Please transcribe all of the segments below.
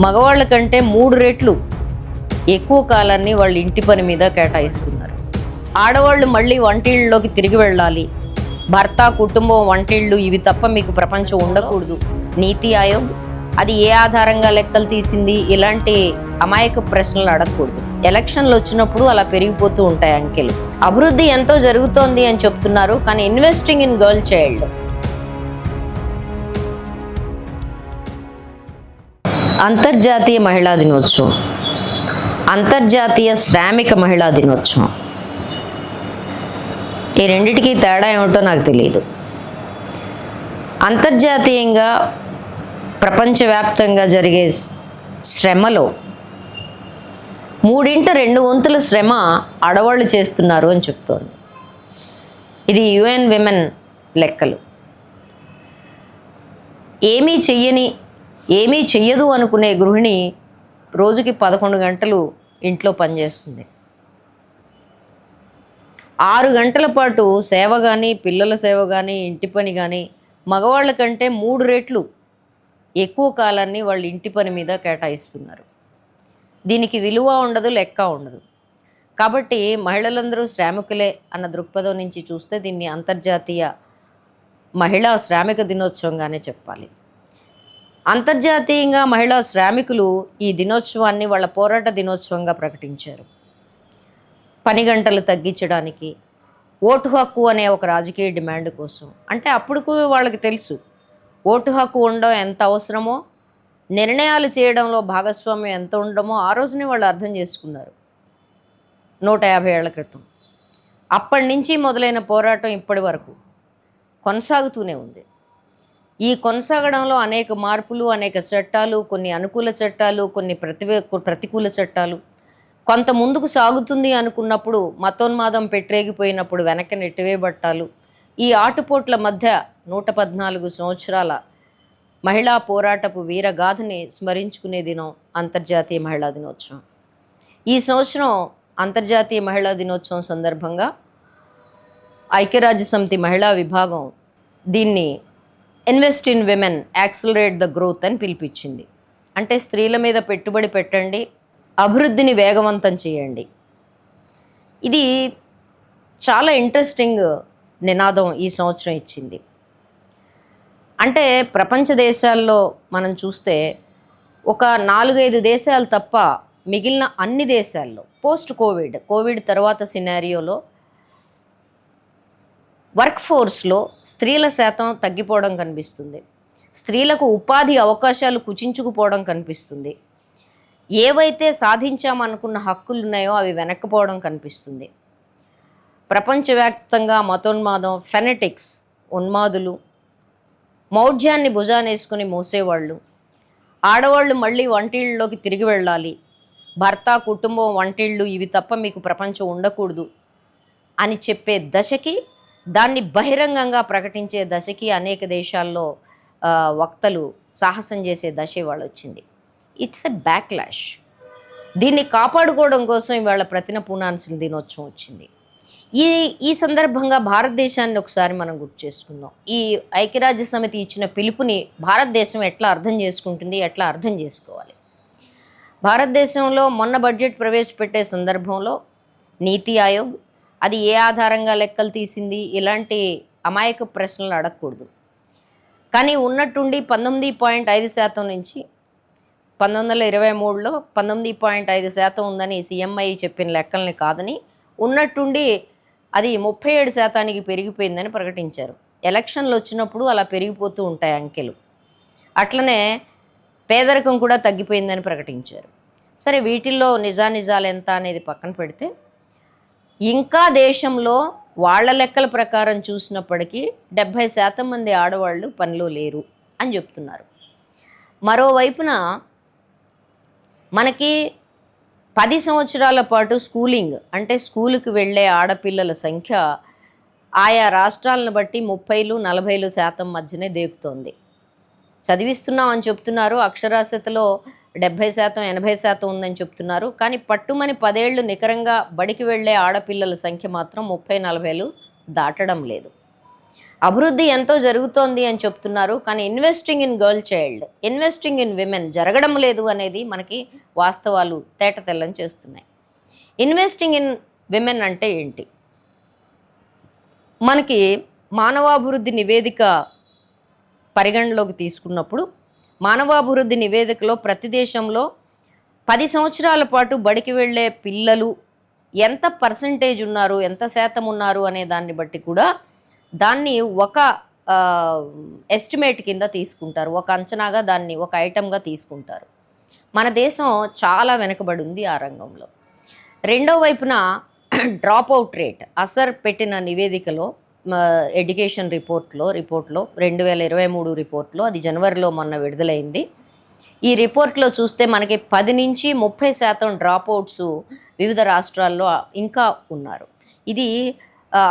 మగవాళ్ళ కంటే మూడు రెట్లు ఎక్కువ కాలాన్ని వాళ్ళ ఇంటి పని మీద కేటాయిస్తున్నారు. ఆడవాళ్ళు మళ్ళీ వంటిళ్ళలోకి తిరిగి వెళ్ళాలి. భర్త కుటుంబం వంటిళ్ళు ఇవి తప్ప మీకు ప్రపంచం ఉండకూడదు. నీతి ఆయోగ్. అది ఏ ఆధారంగా లెక్కలు తీసింది? ఇలాంటి అమాయక ప్రశ్నలు అడగకూడదు. ఎలక్షన్లు వచ్చినప్పుడు అలా పెరిగిపోతూ ఉంటాయి అంకెలు. అభివృద్ధి ఎంతో జరుగుతోంది అని చెప్తున్నారు కానీ ఇన్వెస్టింగ్ ఇన్ గర్ల్ చైల్డ్. అంతర్జాతీయ మహిళా దినోత్సవం. అంతర్జాతీయ శ్రామిక మహిళా దినోత్సవం. ఈ రెండిటికి తేడా ఏమిటో నాకు తెలియదు అంతర్జాతీయంగా ప్రపంచవ్యాప్తంగా జరిగే శ్రమలో మూడింట రెండు వంతుల శ్రమ ఆడవాళ్ళు చేస్తున్నారు అని చెప్తోంది. ఇది యుఎన్ విమెన్ లెక్కలు. ఏమీ చెయ్యని ఏమీ చెయ్యదు అనుకునే గృహిణి రోజుకి పదకొండు గంటలు ఇంట్లో పనిచేస్తుంది. ఆరు గంటల పాటు సేవ కానీ పిల్లల సేవ కానీ ఇంటి పని కానీ మగవాళ్ళ కంటే మూడు రెట్లు ఎక్కువ కాలాన్ని వాళ్ళు ఇంటి పని మీద కేటాయిస్తున్నారు. దీనికి విలువ ఉండదు లెక్క ఉండదు. కాబట్టి మహిళలందరూ శ్రామికులే అన్న దృక్పథం నుంచి చూస్తే దీన్ని అంతర్జాతీయ మహిళా శ్రామిక దినోత్సవంగానే చెప్పాలి. అంతర్జాతీయంగా మహిళా శ్రామికులు ఈ దినోత్సవాన్ని వాళ్ళ పోరాట దినోత్సవంగా ప్రకటించారు. పని గంటలు తగ్గించడానికి ఓటు హక్కు అనే ఒక రాజకీయ డిమాండ్ కోసం. అంటే అప్పుడు వాళ్ళకి తెలుసు ఓటు హక్కు ఉండడం ఎంత అవసరమో నిర్ణయాలు చేయడంలో భాగస్వామ్యం ఎంత ఉండమో ఆ రోజునే వాళ్ళు అర్థం చేసుకున్నారు. నూట యాభై ఏళ్ళ క్రితం. అప్పటి నుంచి మొదలైన పోరాటం ఇప్పటి వరకు కొనసాగుతూనే ఉంది. ఈ కొనసాగడంలో అనేక మార్పులు అనేక చట్టాలు కొన్ని అనుకూల చట్టాలు కొన్ని ప్రతి ప్రతికూల చట్టాలు. కొంత ముందుకు సాగుతుంది అనుకున్నప్పుడు మతోన్మాదం పెట్టరేగిపోయినప్పుడు వెనక్కి నెట్టివేయబట్టాలు ఈ ఆటుపోట్ల మధ్య నూట పద్నాలుగు సంవత్సరాల మహిళా పోరాటపు వీరగాథని స్మరించుకునే దినం అంతర్జాతీయ మహిళా దినోత్సవం. ఈ సంవత్సరం అంతర్జాతీయ మహిళా దినోత్సవం సందర్భంగా ఐక్యరాజ్య సమితి మహిళా విభాగం దీన్ని invest in women accelerate the growth అని పిలిపించింది. అంటే స్త్రీల మీద పెట్టుబడి పెట్టండి అభివృద్ధిని వేగవంతం చేయండి. ఇది చాలా ఇంట్రెస్టింగ్ నినాదం ఈ సంవత్సరం ఇచ్చింది. అంటే ప్రపంచ దేశాల్లో మనం చూస్తే ఒక నాలుగైదు దేశాలు తప్ప మిగిలిన అన్ని దేశాల్లో పోస్ట్ కోవిడ్ కోవిడ్ తర్వాత సినారియోలో వర్క్ ఫోర్స్లో స్త్రీల శాతం తగ్గిపోవడం కనిపిస్తుంది. స్త్రీలకు ఉపాధి అవకాశాలు కుచించుకుపోవడం కనిపిస్తుంది. ఏవైతే సాధించామనుకున్న హక్కులు ఉన్నాయో అవి వెనక్కిపోవడం కనిపిస్తుంది. ప్రపంచవ్యాప్తంగా మతోన్మాదం ఫెనెటిక్స్ ఉన్మాదులు మౌఢ్యాన్ని భుజానేసుకుని మోసేవాళ్ళు. ఆడవాళ్ళు మళ్ళీ వంటిళ్ళలోకి తిరిగి వెళ్ళాలి. భర్త కుటుంబం వంటిళ్ళు ఇవి తప్ప మీకు ప్రపంచం ఉండకూడదు అని చెప్పే దశకి దాన్ని బహిరంగంగా ప్రకటించే దశకి అనేక దేశాల్లో వక్తలు సాహసం చేసే దశ ఇవాళ వచ్చింది ఇట్స్ ఎ బ్యాక్లాష్ దీన్ని కాపాడుకోవడం కోసం ఇవాళ ప్రతిన పూనాన్సిన దినోత్సవం వచ్చింది. ఈ ఈ సందర్భంగా భారతదేశాన్ని ఒకసారి మనం గుర్తు చేసుకుందాం. ఈ ఐక్యరాజ్య సమితి ఇచ్చిన పిలుపుని భారతదేశం ఎట్లా అర్థం చేసుకుంటుంది ఎట్లా అర్థం చేసుకోవాలి? భారతదేశంలో మొన్న బడ్జెట్ ప్రవేశపెట్టే సందర్భంలో నీతి ఆయోగ్ అది ఏ ఆధారంగా లెక్కలు తీసింది? ఇలాంటి అమాయక ప్రశ్నలు అడగకూడదు. కానీ ఉన్నట్టుండి పంతొమ్మిది పాయింట్ ఐదు శాతం నుంచి పంతొమ్మిది వందల ఇరవై మూడులో పంతొమ్మిది పాయింట్ ఐదు శాతం ఉందని సీఎంఐ చెప్పిన లెక్కల్ని కాదని ఉన్నట్టుండి అది ముప్పై ఏడు శాతానికి పెరిగిపోయిందని ప్రకటించారు. ఎలక్షన్లు వచ్చినప్పుడు అలా పెరిగిపోతూ ఉంటాయి అంకెలు. అట్లనే పేదరికం కూడా తగ్గిపోయిందని ప్రకటించారు. సరే వీటిల్లో నిజానిజాలు ఎంత అనేది పక్కన పెడితే ఇంకా దేశంలో వాళ్ళ లెక్కల ప్రకారం చూసినప్పటికీ డెబ్భై శాతం మంది ఆడవాళ్ళు పనిలో లేరు అని చెప్తున్నారు. మరోవైపున మనకి పది సంవత్సరాల పాటు స్కూలింగ్ అంటే స్కూలుకి వెళ్ళే ఆడపిల్లల సంఖ్య ఆయా రాష్ట్రాలను బట్టి ముప్పైలు నలభైలు శాతం మధ్యనే దేకుతోంది. చదివిస్తున్నాం అని చెప్తున్నారు. అక్షరాస్యతలో డెబ్భై శాతం ఎనభై శాతం ఉందని చెప్తున్నారు. కానీ పట్టుమని పదేళ్ళు నికరంగా బడికి వెళ్ళే ఆడపిల్లల సంఖ్య మాత్రం ముప్పై నలభైలు దాటడం లేదు. అభివృద్ధి ఎంతో జరుగుతోంది అని చెప్తున్నారు. కానీ investing in girl child investing in women జరగడం లేదు అనేది మనకి వాస్తవాలు తేట తెల్లం చేస్తున్నాయి. ఇన్వెస్టింగ్ ఇన్ విమెన్ అంటే ఏంటి? మనకి మానవాభివృద్ధి నివేదిక పరిగణలోకి తీసుకున్నప్పుడు మానవాభివృద్ధి నివేదికలో ప్రతి దేశంలో పది సంవత్సరాల పాటు బడికి వెళ్ళే పిల్లలు ఎంత పర్సంటేజ్ ఉన్నారు ఎంత శాతం ఉన్నారు అనే దాన్ని బట్టి కూడా దాన్ని ఒక ఎస్టిమేట్ కింద తీసుకుంటారు. ఒక అంచనాగా దాన్ని ఒక ఐటమ్గా తీసుకుంటారు. మన దేశం చాలా వెనుకబడి ఉంది ఆ రంగంలో. రెండో వైపున డ్రాప్ అవుట్ రేట్ అసర్ పెట్టిన నివేదికలో ఎడ్యుకేషన్ రిపోర్ట్లో రిపోర్ట్లో రెండు వేల ఇరవై మూడు రిపోర్ట్లో అది జనవరిలో మొన్న విడుదలైంది. ఈ రిపోర్ట్లో చూస్తే మనకి పది నుంచి ముప్పై శాతం డ్రాప్ అవుట్స్ వివిధ రాష్ట్రాల్లో ఇంకా ఉన్నారు. ఇది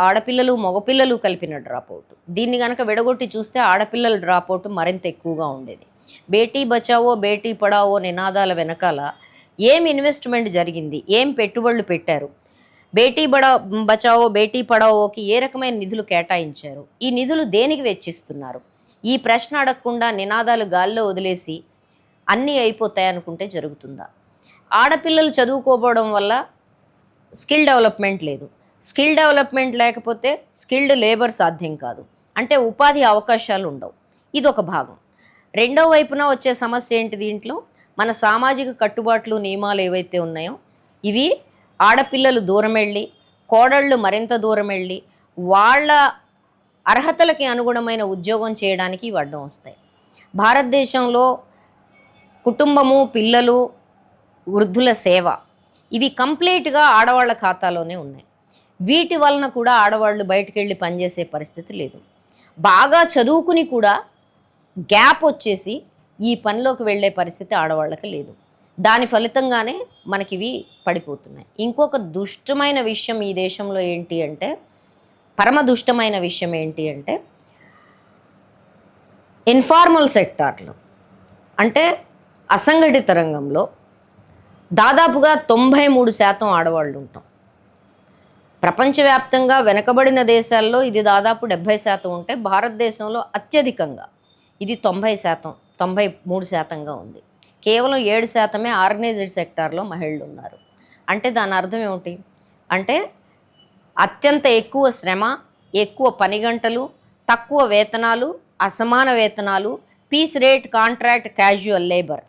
ఆడపిల్లలు మగపిల్లలు కలిపిన డ్రాప్ అవుట్. దీన్ని కనుక విడగొట్టి చూస్తే ఆడపిల్లల డ్రాప్ అవుట్ మరింత ఎక్కువగా ఉండేది. బేటీ బచావో బేటీ పడావో నినాదాల వెనకాల ఏం ఇన్వెస్ట్మెంట్ జరిగింది? ఏం పెట్టుబడులు పెట్టారు? బేటీ బడా బచావో బేటీ పడావోకి ఏ రకమైన నిధులు కేటాయించారు? ఈ నిధులు దేనికి వెచ్చిస్తున్నారు? ఈ ప్రశ్న అడగకుండా నినాదాలు గాల్లో వదిలేసి అన్నీ అయిపోతాయి అనుకుంటే జరుగుతుందా? ఆడపిల్లలు చదువుకోపోవడం వల్ల స్కిల్ డెవలప్మెంట్ లేదు. స్కిల్ డెవలప్మెంట్ లేకపోతే స్కిల్డ్ లేబర్ సాధ్యం కాదు. అంటే ఉపాధి అవకాశాలు ఉండవు. ఇది ఒక భాగం. రెండో వైపున వచ్చే సమస్య ఏంటి దీంట్లో? మన సామాజిక కట్టుబాట్లు నియమాలు ఏవైతే ఉన్నాయో ఇవి ఆడపిల్లలు దూరం వెళ్ళి కోడళ్ళు మరింత దూరం వెళ్ళి వాళ్ళ అర్హతలకి అనుగుణమైన ఉద్యోగం చేయడానికి ఇవి అడ్డం వస్తాయి. భారతదేశంలో కుటుంబము పిల్లలు వృద్ధుల సేవ ఇవి కంప్లీట్గా ఆడవాళ్ళ ఖాతాలోనే ఉన్నాయి. వీటి వలన కూడా ఆడవాళ్ళు బయటకు వెళ్ళి పనిచేసే పరిస్థితి లేదు. బాగా చదువుకుని కూడా గ్యాప్ వచ్చేసి ఈ పనిలోకి వెళ్ళే పరిస్థితి ఆడవాళ్ళకి లేదు. దాని ఫలితంగానే మనకి ఇవి పడిపోతున్నాయి. ఇంకొక దుష్టమైన విషయం ఈ దేశంలో ఏంటి అంటే పరమ దుష్టమైన విషయం ఏంటి అంటే ఇన్ఫార్మల్ సెక్టార్లో అంటే అసంఘటిత రంగంలో దాదాపుగా తొంభై మూడు శాతం ఆడవాళ్ళు ఉంటాం ప్రపంచవ్యాప్తంగా వెనకబడిన దేశాల్లో ఇది దాదాపు డెబ్భై శాతం ఉంటే భారతదేశంలో అత్యధికంగా ఇది తొంభై శాతం తొంభై మూడు శాతంగా ఉంది. కేవలం ఏడు శాతమే ఆర్గనైజ్డ్ సెక్టార్లో మహిళలు ఉన్నారు. అంటే దాని అర్థం ఏమిటి? అంటే అత్యంత ఎక్కువ శ్రమ ఎక్కువ పని గంటలు తక్కువ వేతనాలు అసమాన వేతనాలు piece rate contract casual labour.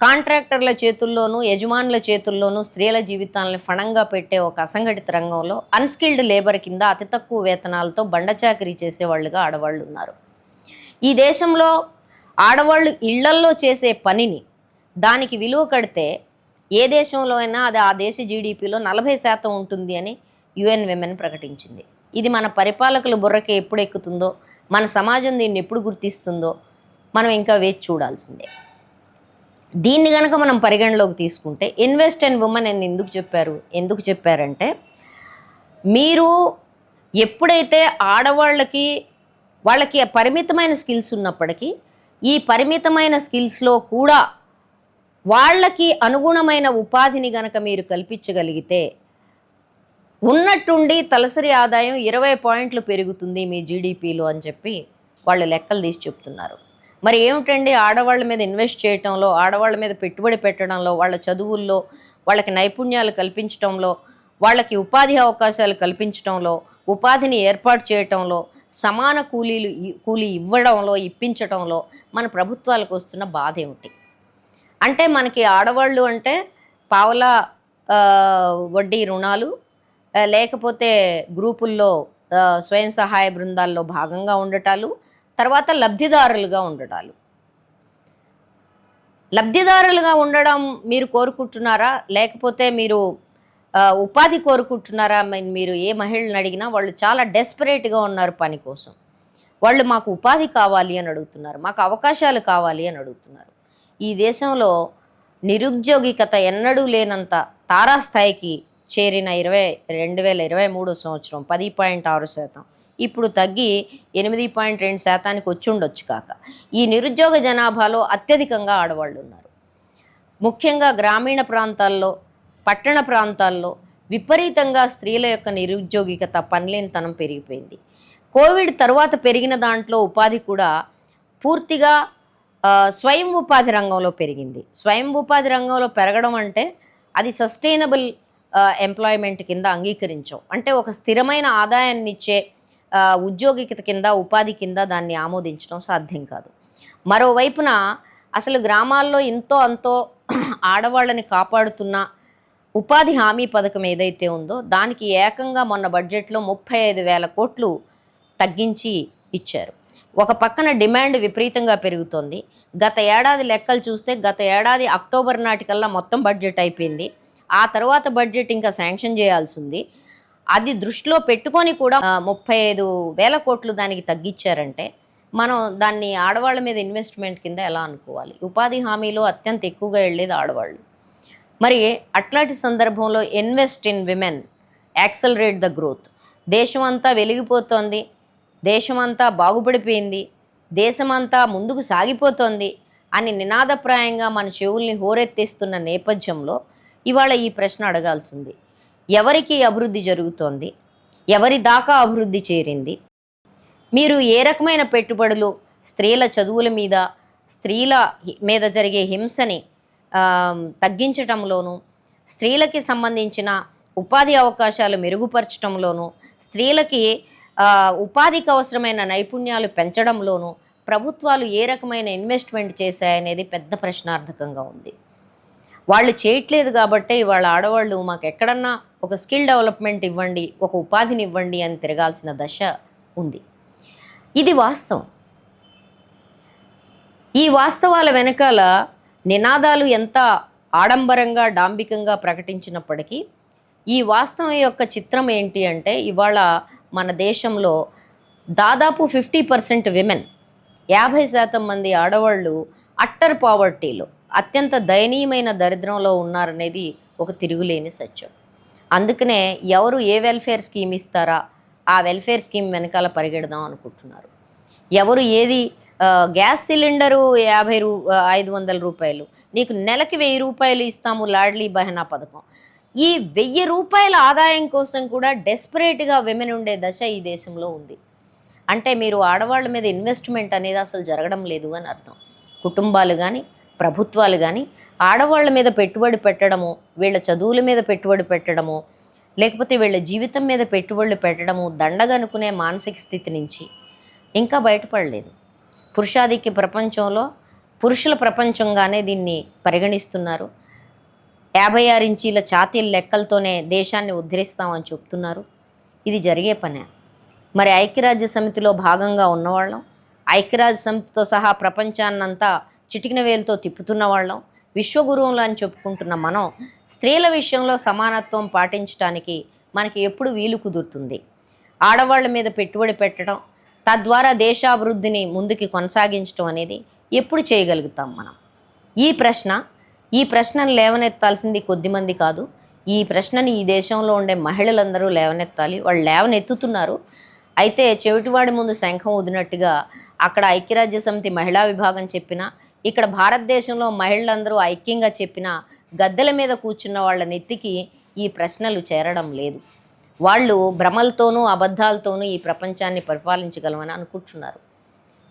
కాంట్రాక్టర్ల చేతుల్లోనూ యజమానుల చేతుల్లోనూ స్త్రీల జీవితాలను ఫణంగా పెట్టే ఒక అసంఘటిత రంగంలో అన్స్కిల్డ్ లేబర్ కింద అతి తక్కువ వేతనాలతో బండచాకరీ చేసేవాళ్ళుగా ఆడవాళ్ళు ఉన్నారు ఈ దేశంలో ఆడవాళ్ళు ఇళ్ళల్లో చేసే పనిని దానికి విలువ కడితే ఏ దేశంలో అయినా అది ఆ దేశ జీడిపిలో నలభై శాతం ఉంటుంది అని యుఎన్ విమెన్ ప్రకటించింది. ఇది మన పరిపాలకుల బుర్రకి ఎప్పుడు ఎక్కుతుందో మన సమాజం దీన్ని ఎప్పుడు గుర్తిస్తుందో మనం ఇంకా వేచి చూడాల్సిందే. దీన్ని కనుక మనం పరిగణలోకి తీసుకుంటే ఇన్వెస్ట్ అండ్ ఉమెన్ అని ఎందుకు చెప్పారు? ఎందుకు చెప్పారంటే మీరు ఎప్పుడైతే ఆడవాళ్ళకి వాళ్ళకి పరిమితమైన స్కిల్స్ ఉన్నప్పటికీ ఈ పరిమితమైన స్కిల్స్లో కూడా వాళ్ళకి అనుగుణమైన ఉపాధిని గనక మీరు కల్పించగలిగితే ఉన్నట్టుండి తలసరి ఆదాయం ఇరవై పాయింట్లు పెరుగుతుంది మీ జీడిపిలో అని చెప్పి వాళ్ళు లెక్కలు తీసి చెప్తున్నారు. మరి ఏమిటండి ఆడవాళ్ళ మీద ఇన్వెస్ట్ చేయటంలో ఆడవాళ్ళ మీద పెట్టుబడి పెట్టడంలో వాళ్ళ చదువుల్లో వాళ్ళకి నైపుణ్యాలు కల్పించడంలో వాళ్ళకి ఉపాధి అవకాశాలు కల్పించడంలో ఉపాధిని ఏర్పాటు చేయటంలో సమాన కూలీలు కూలీ ఇవ్వడంలో ఇప్పించడంలో మన ప్రభుత్వాలకు వస్తున్న బాధ ఏమిటి? అంటే మనకి ఆడవాళ్ళు అంటే పావలా వడ్డీ రుణాలు లేకపోతే గ్రూపుల్లో స్వయం సహాయ బృందాల్లో భాగంగా ఉండటాలు తర్వాత లబ్ధిదారులుగా ఉండటాలు. లబ్ధిదారులుగా ఉండడం మీరు కోరుకుంటున్నారా? లేకపోతే మీరు ఉపాధి కోరుకుంటున్నారా? మీరు ఏ మహిళలను అడిగినా వాళ్ళు చాలా డెస్పరేట్గా ఉన్నారు పని కోసం. వాళ్ళు మాకు ఉపాధి కావాలి అని అడుగుతున్నారు. మాకు అవకాశాలు కావాలి అని అడుగుతున్నారు. ఈ దేశంలో నిరుద్యోగికత ఎన్నడూ లేనంత తారాస్థాయికి చేరిన ఇరవై రెండు వేల ఇరవై మూడో సంవత్సరం పది పాయింట్ ఆరు శాతం. ఇప్పుడు తగ్గి ఎనిమిది పాయింట్ రెండు శాతానికి వచ్చి ఉండొచ్చు కాక. ఈ నిరుద్యోగ జనాభాలో అత్యధికంగా ఆడవాళ్ళు ఉన్నారు. ముఖ్యంగా గ్రామీణ ప్రాంతాల్లో పట్టణ ప్రాంతాల్లో విపరీతంగా స్త్రీల యొక్క నిరుద్యోగికత పనిలేనితనం పెరిగిపోయింది. కోవిడ్ తర్వాత పెరిగిన దాంట్లో ఉపాధి కూడా పూర్తిగా స్వయం ఉపాధి రంగంలో పెరిగింది. స్వయం ఉపాధి రంగంలో పెరగడం అంటే అది సస్టైనబుల్ ఎంప్లాయ్మెంట్ కింద అంగీకరించాం అంటే ఒక స్థిరమైన ఆదాయాన్ని ఇచ్చే ఉద్యోగికత కింద ఉపాధి కింద దాన్ని ఆమోదించడం సాధ్యం కాదు. మరోవైపున అసలు గ్రామాల్లో ఇంతో అంతో ఆడవాళ్ళని కాపాడుతున్న ఉపాధి హామీ పథకం ఏదైతే ఉందో దానికి ఏకంగా మొన్న బడ్జెట్లో ముప్పై ఐదు వేల కోట్లు తగ్గించి ఇచ్చారు. ఒక పక్కన డిమాండ్ విపరీతంగా పెరుగుతోంది. గత ఏడాది లెక్కలు చూస్తే గత ఏడాది అక్టోబర్ నాటికల్లా మొత్తం బడ్జెట్ అయిపోయింది. ఆ తర్వాత బడ్జెట్ ఇంకా శాంక్షన్ చేయాల్సి ఉంది. అది దృష్టిలో పెట్టుకొని కూడా ముప్పై ఐదు వేల కోట్లు దానికి తగ్గించారంటే మనం దాన్ని ఆడవాళ్ళ మీద ఇన్వెస్ట్మెంట్ కింద ఎలా అనుకోవాలి? ఉపాధి హామీలో అత్యంత ఎక్కువగా వెళ్ళేది ఆడవాళ్ళు. మరి అట్లాంటి సందర్భంలో invest in women accelerate the growth. దేశమంతా వెలిగిపోతోంది దేశమంతా బాగుపడిపోయింది దేశమంతా ముందుకు సాగిపోతోంది అని నినాదప్రాయంగా మన చెవుల్ని హోరెత్తిస్తున్న నేపథ్యంలో ఇవాళ ఈ ప్రశ్న అడగాల్సి ఉంది ఎవరికి అభివృద్ధి జరుగుతోంది? ఎవరి దాకా అభివృద్ధి చేరింది? మీరు ఏ రకమైన పెట్టుబడులు స్త్రీల చదువుల మీద స్త్రీల మీద జరిగే హింసని తగ్గించటంలోనూ స్త్రీలకి సంబంధించిన ఉపాధి అవకాశాలు మెరుగుపరచడంలోనూ స్త్రీలకి ఉపాధికి అవసరమైన నైపుణ్యాలు పెంచడంలోనూ ప్రభుత్వాలు ఏ రకమైన ఇన్వెస్ట్మెంట్ చేశాయనేది పెద్ద ప్రశ్నార్థకంగా ఉంది. వాళ్ళు చేయట్లేదు కాబట్టే ఇవాళ ఆడవాళ్ళు మాకు ఎక్కడన్నా ఒక స్కిల్ డెవలప్మెంట్ ఇవ్వండి ఒక ఉపాధిని ఇవ్వండి అని తిరగాల్సిన దశ ఉంది. ఇది వాస్తవం. ఈ వాస్తవాల వెనకాల నినాదాలు ఎంత ఆడంబరంగా డాంబికంగా ప్రకటించినప్పటికీ ఈ వాస్తవం యొక్క చిత్రం ఏంటి అంటే ఇవాళ మన దేశంలో దాదాపు ఫిఫ్టీ పర్సెంట్ విమెన్ యాభై శాతం మంది ఆడవాళ్ళు అట్టర్ పావర్టీలో అత్యంత దయనీయమైన దరిద్రంలో ఉన్నారనేది ఒక తిరుగులేని సత్యం. అందుకనే ఎవరు ఏ వెల్ఫేర్ స్కీమ్ ఇస్తారా ఆ వెల్ఫేర్ స్కీమ్ వెనకాల పరిగెడదాం అనుకుంటున్నారు. ఎవరు ఏది గ్యాస్ సిలిండరు యాభై రూ ఐదు వందల రూపాయలు. నీకు నెలకి వెయ్యి రూపాయలు ఇస్తాము లాడ్లీ బహనా పథకం. ఈ వెయ్యి రూపాయల ఆదాయం కోసం కూడా డెస్పరేట్గా విమెన్ ఉండే దశ ఈ దేశంలో ఉంది. అంటే మీరు ఆడవాళ్ళ మీద ఇన్వెస్ట్మెంట్ అనేది అసలు జరగడం లేదు అని అర్థం. కుటుంబాలు కానీ ప్రభుత్వాలు కానీ ఆడవాళ్ళ మీద పెట్టుబడి పెట్టడము వీళ్ళ చదువుల మీద పెట్టుబడి పెట్టడము లేకపోతే వీళ్ళ జీవితం మీద పెట్టుబడులు పెట్టడము దండగనుకునే మానసిక స్థితి నుంచి ఇంకా బయటపడలేదు. పురుషాధిక్య ప్రపంచంలో పురుషుల ప్రపంచంగానే దీన్ని పరిగణిస్తున్నారు. యాభై ఆరు ఇంచీల ఛాతీల లెక్కలతోనే దేశాన్ని ఉద్ధరిస్తామని చెప్తున్నారు. ఇది జరిగే పనే. మరి ఐక్యరాజ్య సమితిలో భాగంగా ఉన్నవాళ్ళం ఐక్యరాజ్య సమితితో సహా ప్రపంచాన్నంతా చిటికిన వేలుతో తిప్పుతున్న వాళ్ళం విశ్వగురువులు అని చెప్పుకుంటున్న మనం స్త్రీల విషయంలో సమానత్వం పాటించడానికి మనకి ఎప్పుడు వీలు కుదురుతుంది. ఆడవాళ్ళ మీద పెట్టుబడి పెట్టడం తద్వారా దేశాభివృద్ధిని ముందుకి కొనసాగించడం అనేది ఎప్పుడు చేయగలుగుతాం మనం? ఈ ప్రశ్న ఈ ప్రశ్నను లేవనెత్తాల్సింది కొద్దిమంది కాదు. ఈ ప్రశ్నని ఈ దేశంలో ఉండే మహిళలందరూ లేవనెత్తాలి. వాళ్ళు లేవనెత్తుతున్నారు. అయితే చెవిటివాడి ముందు శంఖం వదినట్టుగా అక్కడ ఐక్యరాజ్య సమితి మహిళా విభాగం చెప్పిన ఇక్కడ భారతదేశంలో మహిళలందరూ ఐక్యంగా చెప్పిన గద్దెల మీద కూర్చున్న వాళ్ళ నెత్తికి ఈ ప్రశ్నలు చేరడం లేదు. వాళ్ళు భ్రమలతోనూ అబద్ధాలతోనూ ఈ ప్రపంచాన్ని పరిపాలించగలమని అనుకుంటున్నారు.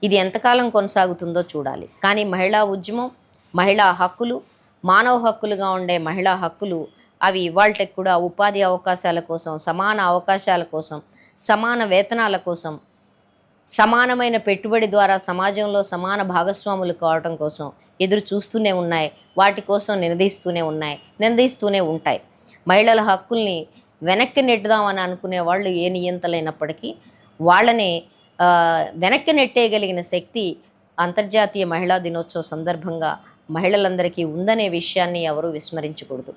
ఇది ఎంతకాలం కొనసాగుతుందో చూడాలి. కానీ మహిళా ఉద్యమం మహిళా హక్కులు మానవ హక్కులుగా ఉండే మహిళా హక్కులు అవి ఇవాళకి కూడా ఉపాధి అవకాశాల కోసం సమాన అవకాశాల కోసం సమాన వేతనాల కోసం సమానమైన పెట్టుబడి ద్వారా సమాజంలో సమాన భాగస్వాములు కావటం కోసం ఎదురు చూస్తూనే ఉన్నాయి. వాటి కోసం నినదీస్తూనే ఉన్నాయి. నినదీస్తూనే ఉంటాయి. మహిళల హక్కుల్ని వెనక్కి నెట్టుదామని అనుకునే వాళ్ళు ఏ నియంతలైనప్పటికీ వాళ్ళని వెనక్కి నెట్టేయగలిగిన శక్తి అంతర్జాతీయ మహిళా దినోత్సవ సందర్భంగా మహిళలందరికీ ఉందనే విషయాన్ని ఎవరూ విస్మరించకూడదు.